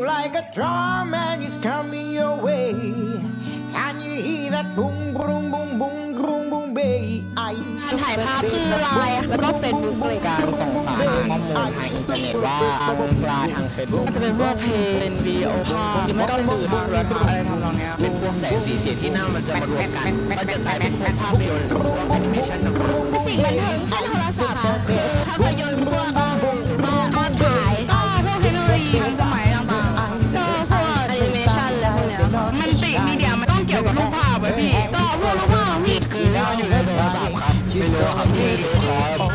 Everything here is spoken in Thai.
Like a drum and it's coming your way. Can you hear that boom, boom, boom, boom, boom, boom, bass? ถ่ายภาพคือไลน์แล้วก็เฟซบุ๊กเลยการส่งสารข้อมูลทางอินเทอร์เน็ตว่าทางปลาทางเฟซบุ๊กจะเป็นพวกเพลงเป็นวิดีโอภาพหรือไม่ก็สื่อทางโทรทัศน์อะไรทำนองเนี้ยเป็นพวกแสงสีเสียงที่หน้ามันจะมารวมกันมันจะกลายเป็นพวกภาพยนตร์พวกแอนิเมชันต่างสิ่งบันเทิงเช่นโทรศัพท์ กมีเดียมันต้องเกี่ยวกับรูปภาพไว้พี่ก็พวกรูปภาพของพี่คือ ไม่รู้ครับไม่รู้ครับ